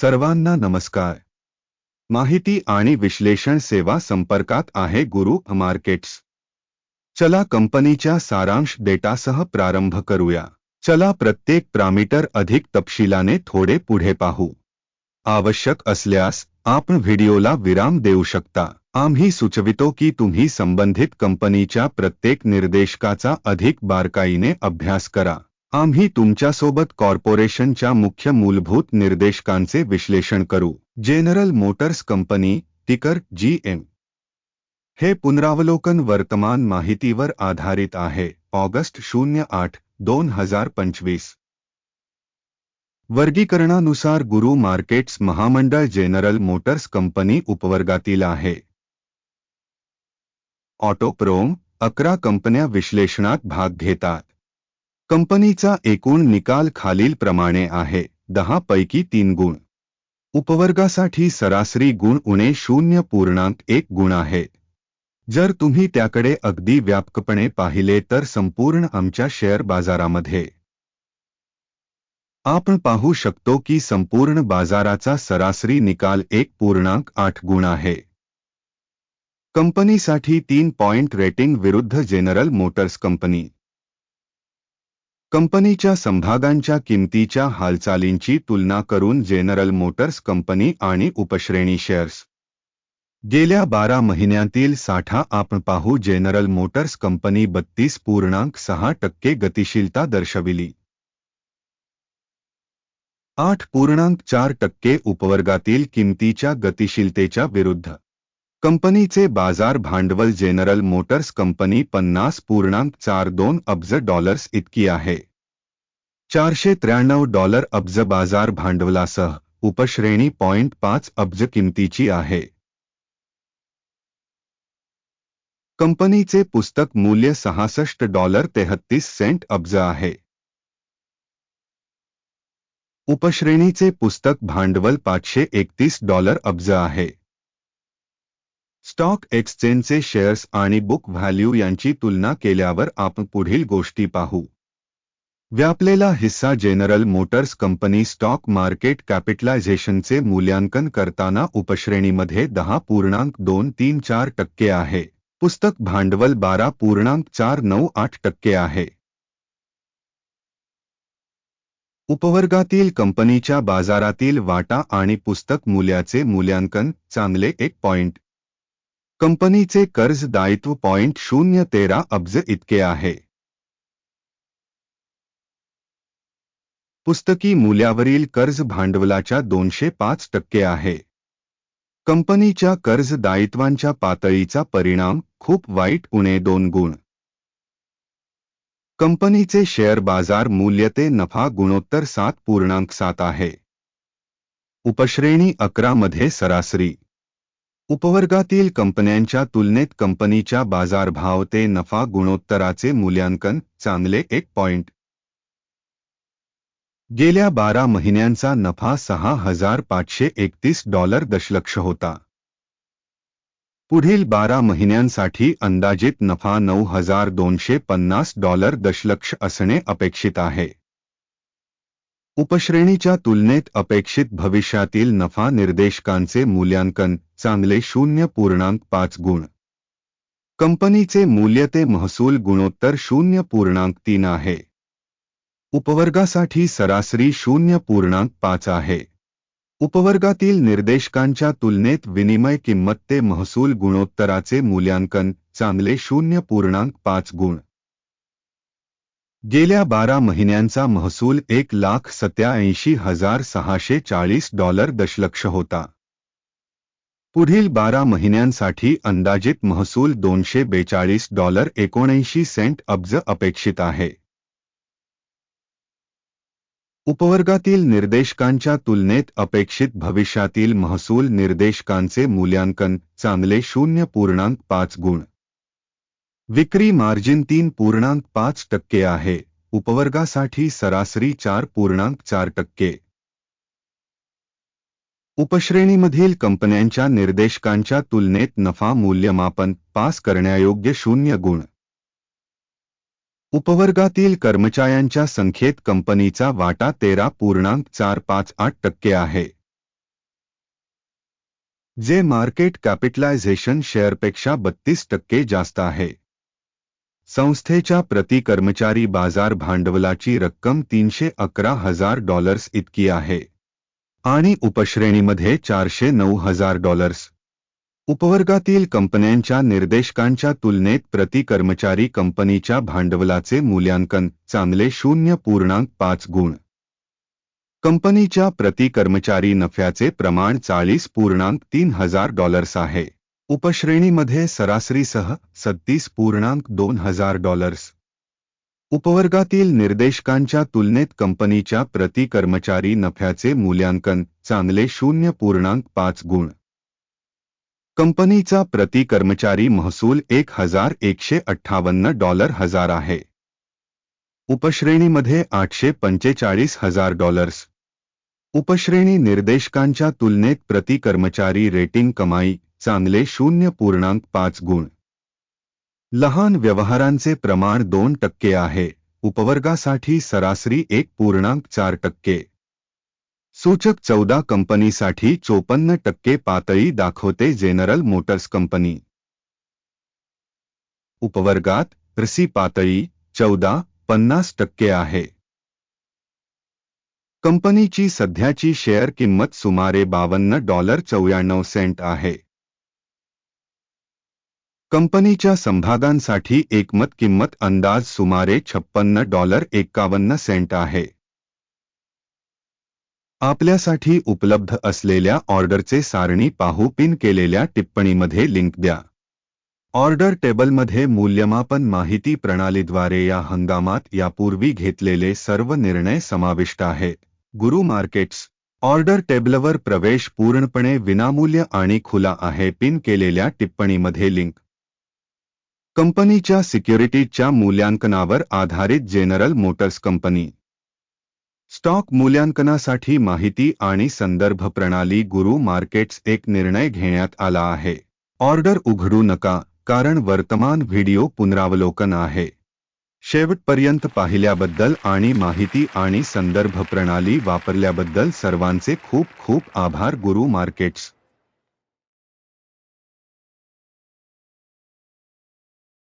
सर्वांना नमस्कार. माहिती आणि विश्लेषण सेवा संपर्कात आहे गुरु मार्केट्स. चला कंपनीच्या सारांश डेटासह प्रारंभ करूया. चला प्रत्येक प्रामीटर अधिक तपशिलाने थोडे पुढे पाहू. आवश्यक असल्यास आपण व्हिडिओला विराम देऊ शकता. आम्ही सुचवितो की तुम्ही संबंधित कंपनीच्या प्रत्येक निर्देशकाचा अधिक बारकाईने अभ्यास करा. आम्ही तुमच्यासोबत कॉर्पोरेशनच्या मुख्य मूलभूत निर्देशकांचे विश्लेषण करू. जनरल मोटर्स कंपनी टिकर जी एम हे पुनरावलोकन वर्तमान माहितीवर आधारित आहे. ऑगस्ट शून्य आठ दोन हजार पंचवीस. वर्गीकरणानुसार गुरु मार्केट्स महामंडळ जनरल मोटर्स कंपनी उपवर्गातील आहे. ऑटोप्रोम अकरा कंपन्या विश्लेषणात भाग घेतात. कंपनीचा एकूण निकाल खालील प्रमाणे आहे दहा पैकी तीन गुण. उपवर्गासाठी सरासरी गुण उणे शून्य पूर्णांक एक गुण आहे. जर तुम्ही त्याकडे अगदी व्यापकपणे पाहिले तर संपूर्ण आमच्या शेअर बाजारामध्ये. आपण पाहू शकतो की संपूर्ण बाजाराचा सरासरी निकाल एक पूर्णांक आठ गुण आहे. कंपनीसाठी तीन पॉइंट रेटिंग विरुद्ध जनरल मोटर्स कंपनी. कंपनीच्या संभागांच्या किमतीच्या हालचालींची तुलना करून जनरल मोटर्स कंपनी आणि उपश्रेणी शेअर्स. गेल्या बारा महिन्यातील साठा आपण पाहू जनरल मोटर्स कंपनी बत्तीस पूर्णांक सहा टक्के गतिशीलता दर्शविली. आठ पूर्णांक चार टक्के उपवर्गातील किमतीच्या गतिशीलतेच्या विरुद्ध. कंपनीचे बाजार भांडवल जनरल मोटर्स कंपनी पन्नास पूर्णांक चार दोन अब्ज डॉलर्स इतकी आहे. चारशे त्र्याण्णव डॉलर अब्ज बाजार भांडवलासह उपश्रेणी पॉइंट पाच अब्ज किमतीची आहे. कंपनीचे पुस्तक मूल्य सहासष्ट डॉलर तेहत्तीस सेंट अब्ज आहे. उपश्रेणीचे पुस्तक भांडवल पाचशे एकतीस डॉलर अब्ज आहे. स्टॉक एक्सचेंजचे शेअर्स आणि बुक व्हॅल्यू यांची तुलना केल्यावर आपण पुढील गोष्टी पाहू. व्यापलेला हिस्सा General Motors company stock market कॅपिटलायझेशनचे मूल्यांकन करताना उपश्रेणीमध्ये दहा पूर्णांक दोन तीन चार टक्के आहे. पुस्तक भांडवल बारा पूर्णांक चार नऊ आठ टक्के आहे. उपवर्गातील कंपनीच्या बाजारातील वाटा आणि पुस्तक मूल्याचे मूल्यांकन चांगले एक पॉइंट. कंपनीचे कर्ज दायित्व पॉइंट शून्य तेरा अब्ज इतके आहे. पुस्तकी मूल्यावरील कर्ज भांडवलाच्या दोनशे पाच टक्के आहे. कंपनीच्या कर्ज दायित्वांच्या पातळीचा परिणाम खूप वाईट उणे दोन गुण. कंपनीचे शेअर बाजार मूल्य ते नफा गुणोत्तर सात पूर्णांक सात आहे. उपश्रेणी अकरा मध्ये सरासरी उपवर्गातील कंपन्यांच्या तुलनेत कंपनीच्या बाजारभाव ते नफा गुणोत्तराचे मूल्यांकन चांगले एक पॉइंट गेल्या बारा महिन्यांचा नफा सहा हजार पाचशे एकतीस डॉलर दशलक्ष होता. पुढील बारा महिन्यांसाठी अंदाजित नफा नऊ हजार दोनशे पन्नास डॉलर दशलक्ष असणे अपेक्षित आहे. उपश्रेणीच्या तुलनेत अपेक्षित भविष्यातील नफा निर्देशकांचे मूल्यांकन चांगले शून्य पूर्णांक पाच गुण. कंपनीचे मूल्य ते महसूल गुणोत्तर शून्य पूर्णांक तीन आहे. उपवर्गासाठी सरासरी शून्य पूर्णांक पाच आहे. उपवर्गातील निर्देशकांच्या तुलनेत विनिमय किंमत ते महसूल गुणोत्तराचे मूल्यांकन चांगले शून्य पूर्णांक पाच गुण. गेल्या बारा महिन्यांचा महसूल एक लाख सत्याऐंशी हजार सहाशे चाळीस डॉलर दशलक्ष होता. पुढील बारा महिन्यांसाठी अंदाजित महसूल दोनशे बेचाळीस डॉलर एकोणऐंशी सेंट अब्ज अपेक्षित आहे. उपवर्गातील निर्देशकांच्या तुलनेत अपेक्षित भविष्यातील महसूल निर्देशकांचे मूल्यांकन चांगले शून्य पूर्णांक पाच गुण. विक्री मार्जिन तीन पूर्णांक पाच टक्के आहे. उपवर्गासाठी सरासरी चार पूर्णांक चार टक्के. उपश्रेणीमधील कंपन्यांच्या निर्देशकांच्या तुलनेत नफा मूल्यमापन पास करण्यायोग्य शून्य गुण. उपवर्गातील कर्मचाऱ्यांच्या संख्येत कंपनीचा वाटा तेरा पूर्णांक चार पाच आठ टक्के आहे. जे मार्केट कॅपिटलायझेशन शेअरपेक्षा बत्तीस टक्के जास्त आहे. संस्थेच्या प्रति कर्मचारी बाजार भांडवलाची रक्कम तीनशे अकरा हजार डॉलर्स इतकी आहे. आणि उपश्रेणीमध्ये चारशे नऊ हजार डॉलर्स उपवर्गातील कंपन्यांच्या निर्देशकांच्या तुलनेत प्रति कर्मचारी कंपनीच्या भांडवलाचे मूल्यांकन चांगले शून्य पूर्णांक पाच गुण. कंपनीच्या प्रति कर्मचारी नफ्याचे प्रमाण चाळीस पूर्णांक तीन हजार डॉलर्स आहे. उपश्रेणीमध्ये सरासरीसह सत्तीस पूर्णांक दोन हजार डॉलर्स. उपवर्गातील निर्देशकांच्या तुलनेत कंपनीच्या प्रति कर्मचारी नफ्याचे मूल्यांकन चांगले शून्य पूर्णांक पाच गुण. कंपनीचा प्रति कर्मचारी महसूल एक हजार एकशे अठ्ठावन्न डॉलर हजार आहे. उपश्रेणीमध्ये आठशे पंचेचाळीस हजार डॉलर्स. उपश्रेणी निर्देशकांच्या तुलनेत प्रति कर्मचारी रेटिंग कमाई चांगले शून्य पूर्णांक पाच गुण. लहान व्यवहारांचे प्रमाण दोन टक्के आहे. उपवर्गासाठी सरासरी एक पूर्णांक चार टक्के. सूचक चौदा कंपनीसाठी चोपन्न टक्के पातळी दाखवते जेनरल मोटर्स कंपनी. उपवर्गात रसी पातळी चौदा, पन्नास टक्के आहे. कंपनीची सध्याची शेअर किंमत सुमारे बावन्न डॉलर चौऱ्याण्णव सेंट आहे. कंपनीच्या समभागांसाठी एकमत किंमत अंदाज सुमारे छप्पन्न डॉलर एक्कावन्न सेंट आहे. आपल्यासाठी उपलब्ध असलेल्या ऑर्डरचे सारणी पाहू पिन केलेल्या टिप्पणीमध्ये लिंक द्या. ऑर्डर टेबलमध्ये मूल्यमापन माहिती प्रणालीद्वारे या हंगामात यापूर्वी घेतलेले सर्व निर्णय समाविष्ट आहे. गुरु मार्केट्स ऑर्डर टेबलवर प्रवेश पूर्णपणे विनामूल्य आणि खुला आहे पिन केलेल्या टिप्पणीमध्ये लिंक. कंपनीच्या सिक्युरिटीजच्या मूल्यांकनावर आधारित जेनरल मोटर्स कंपनी. स्टॉक मूल्यांकनासाठी माहिती आणि संदर्भ प्रणाली गुरु मार्केट्स एक निर्णय घेण्यात आला आहे. ऑर्डर उघडू नका कारण वर्तमान व्हिडिओ पुनरावलोकन आहे. शेवटपर्यंत पाहिल्याबद्दल आणि माहिती आणि संदर्भ प्रणाली वापरल्याबद्दल सर्वांचे खूप खूप आभार गुरु मार्केट्स.